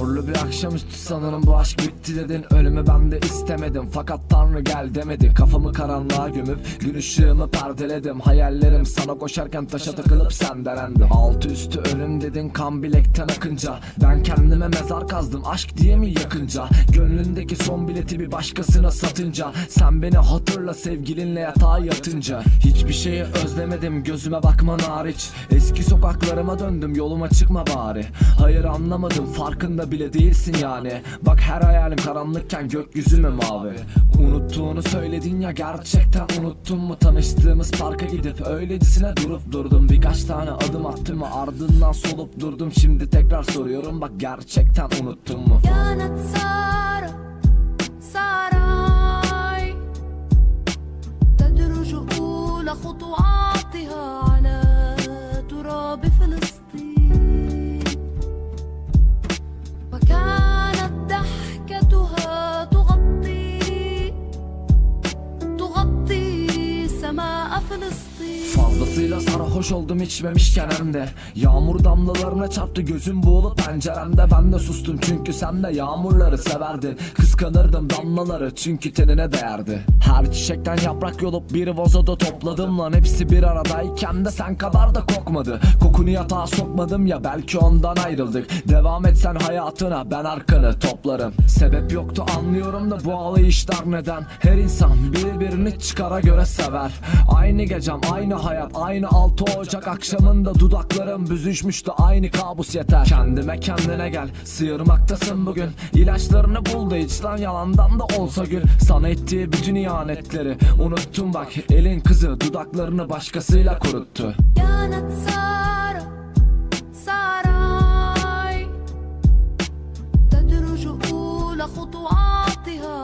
Yağmurlu bir akşamüstü sanırım bu aşk bitti dedin. Ölümü ben de istemedim fakat tanrı gel demedi. Kafamı karanlığa gömüp gün ışığımı perdeledim. Hayallerim sana koşarken taşa takılıp sendelendim Altı üstü ölüm dedin kan bilekten akınca. Ben kendime mezar kazdım aşk diye mi yakınca? Gönlündeki son bileti bir başkasına satınca. Sen beni hatırla sevgilinle yatağa yatınca. Hiçbir şeyi özlemedim gözüme bakman hariç. Eski sokaklarıma döndüm yoluma çıkma bari. Hayır anlamadım farkında bile değilsin yani Bak her hayalim karanlıkken gökyüzü mü mavi Unuttuğunu söyledin ya gerçekten unuttun mu Tanıştığımız parka gidip öylesine durup durdum Birkaç tane adım attım mı ardından solup durdum Şimdi tekrar soruyorum bak gerçekten unuttun mu كانت سارة ساراي تدرج أولى خطواتها Fazlasıyla sarhoş oldum içmemişken hem Yağmur damlalarına çarptı gözüm buğulu penceremde. Ben de sustum çünkü sen de yağmurları severdin. Kıskanırdım damlaları çünkü tenine değerdi. Her çiçekten yaprak yolup bir vazoda topladım lan. Hepsi bir aradayken de sen kadar da kokmadı. Kokunu yatağa sokmadım ya belki ondan ayrıldık. Devam etsen hayatına ben arkanı toplarım. Sebep yoktu anlıyorum da bu ağlayışlar neden? Her insan birbirini çıkara göre sever Aynı gecem aynı hayat aynı 6 Ocak akşamında dudaklarım büzüşmüştü aynı kabus yeter Kendime kendine gel sıyırmaktasın bugün İlaçlarını bul da iç lan yalandan da olsa gül Sana ettiği bütün ihanetleri unuttum bak Elin kızı dudaklarını başkasıyla kuruttu كانت سارة ساراي تدرج أولى خطواتها